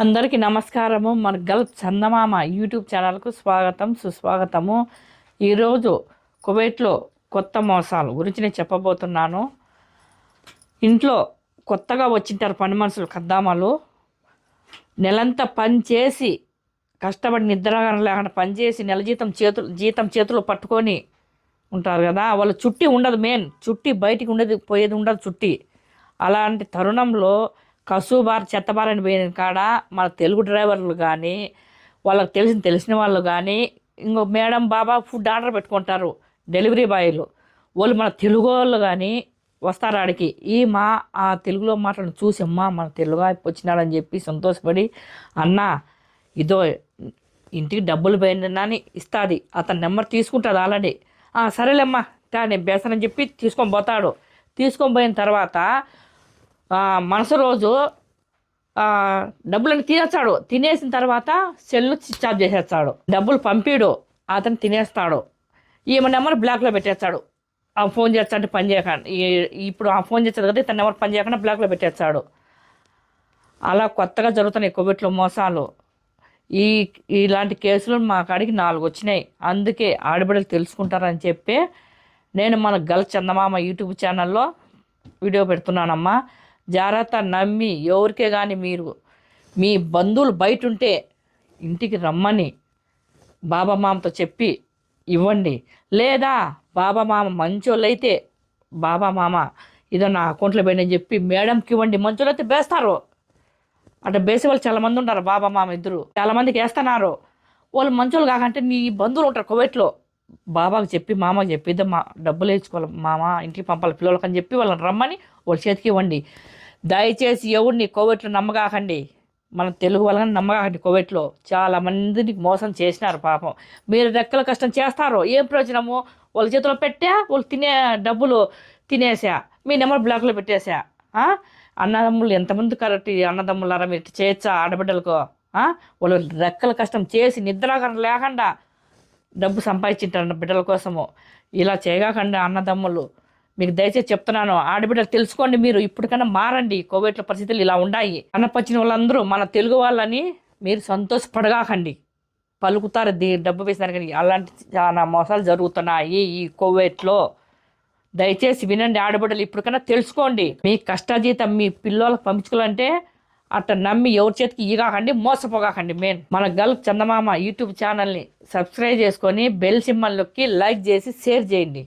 అందరికీ నమస్కారము. మన గల్ఫ్ చందమామ యూట్యూబ్ ఛానల్కు స్వాగతం సుస్వాగతము. ఈరోజు కువైట్లో కొత్త మోసాలు గురించి నేను చెప్పబోతున్నాను. ఇంట్లో కొత్తగా వచ్చింటారు పని మనుషులు కద్దామాలు నెలంతా పని చేసి కష్టపడి నిద్ర లేకుండా పని చేసి నెల జీతం చేతులు జీతం చేతులు పట్టుకొని ఉంటారు కదా. వాళ్ళు చుట్టి ఉండదు మెయిన్. చుట్టి బయటికి ఉండేది పోయేది ఉండదు చుట్టి. అలాంటి తరుణంలో కసుబార్ చెత్తబారని పోయిన కాడ మన తెలుగు డ్రైవర్లు కానీ వాళ్ళకి తెలిసిన తెలిసిన వాళ్ళు కానీ ఇంకో మేడం బాబా ఫుడ్ ఆర్డర్ పెట్టుకుంటారు డెలివరీ బాయ్లు. వాళ్ళు మన తెలుగు వాళ్ళు కానీ వస్తారు ఆడికి. ఈ మా ఆ తెలుగులో మాటలను చూసి అమ్మా మన తెలుగు వచ్చినాడని చెప్పి సంతోషపడి అన్న ఇదో ఇంటికి డబ్బులు పోయిందని ఇస్తుంది అతని నెంబర్ తీసుకుంటుంది ఆల్రెడీ సరేలేమ్మా తా నేను బేసనని చెప్పి తీసుకొని పోతాడు. తీసుకొని పోయిన తర్వాత మనసు రోజు డబ్బులను తినేస్తాడు. తినేసిన తర్వాత సెల్ స్విచ్ ఆఫ్ చేసేస్తాడు. డబ్బులు పంపిడు అతను తినేస్తాడు. ఈమె నెంబర్ బ్లాక్లో పెట్టేస్తాడు. ఆ ఫోన్ చేస్తాడు పని చేయకుండా. ఈ- ఇప్పుడు ఆ ఫోన్ చేస్తాడు కదా ఇతని నెంబర్ పని చేయకుండా బ్లాక్లో పెట్టేస్తాడు. అలా కొత్తగా జరుగుతున్నాయి కోవిడ్లో మోసాలు. ఈ ఇలాంటి కేసులు మా కాడికి నాలుగు వచ్చినాయి. అందుకే ఆడబిడ్డలు తెలుసుకుంటారని చెప్పి నేను మన గల్ చందమామ యూట్యూబ్ ఛానల్లో వీడియో పెడుతున్నానమ్మా. జాగ్రత్త నమ్మి ఎవరికే కానీ మీరు మీ బంధువులు బయట ఉంటే ఇంటికి రమ్మని బాబా మామతో చెప్పి ఇవ్వండి. లేదా బాబా మామ మంచోళ్ళు అయితే బాబా మామ ఇదో నా అకౌంట్లో పెట్టని చెప్పి మేడంకి ఇవ్వండి. మంచోళ్ళు అయితే వేస్తారు అంటే బేసి వాళ్ళు చాలా మంది ఉన్నారు బాబా మామ ఇద్దరు. చాలా మందికి వేస్తున్నారు. వాళ్ళు మంచోళ్ళు కాకంటే నీ బంధువులు ఉంటారు కువైట్లో. బాబాకి చెప్పి మామకి చెప్పిద్దాం మా డబ్బులు వేసుకోవాలి మామ ఇంటికి పంపాలి పిల్లలకి అని చెప్పి వాళ్ళని రమ్మని వాళ్ళ చేతికి ఇవ్వండి. దయచేసి ఎవరిని కోవిడ్లో నమ్మకాకండి. మన తెలుగు వాళ్ళని నమ్మకాకండి కోవిడ్లో. చాలా మందిని మోసం చేసినారు పాపం. మీరు రెక్కల కష్టం చేస్తారు ఏం ప్రయోజనము వాళ్ళ చేతిలో పెట్టా వాళ్ళు తినే డబ్బులు తినేసా మీ నెంబర్ బ్లాక్లో పెట్టేసా అన్నదమ్ములు ఎంతమంది కరెక్ట్ అన్నదమ్ములారా మీరు చేయొచ్చా ఆడబిడ్డలకు? వాళ్ళు రెక్కల కష్టం చేసి నిద్రాకరణ లేకుండా డబ్బు సంపాదించింటారు బిడ్డల కోసము. ఇలా చేయగాకండి అన్నదమ్ములు. మీకు దయచేసి చెప్తున్నాను ఆడబిడ్డలు తెలుసుకోండి మీరు ఇప్పటికైనా మారండి. కోవిడ్ల పరిస్థితులు ఇలా ఉన్నాయి. అన్నపచ్చిన వాళ్ళందరూ మన తెలుగు వాళ్ళని మీరు సంతోషపడగాకండి. పలుకుతారు దీ డబ్బు వేసినారు కానీ అలాంటి చాలా మోసాలు జరుగుతున్నాయి ఈ కోవిడ్లో. దయచేసి వినండి ఆడబిడ్డలు ఇప్పటికైనా తెలుసుకోండి. మీ కష్టజీతం మీ పిల్లలకు పంపించుకోవాలంటే అట్ట నమ్మి ఎవరి చేతికి ఈగాకండి మోసపోగాకండి మెయిన్. మన గల్ఫ్ చందమామ యూట్యూబ్ ఛానల్ని సబ్స్క్రైబ్ చేసుకొని బెల్ సింబల్ నొక్కి లైక్ చేసి షేర్ చేయండి.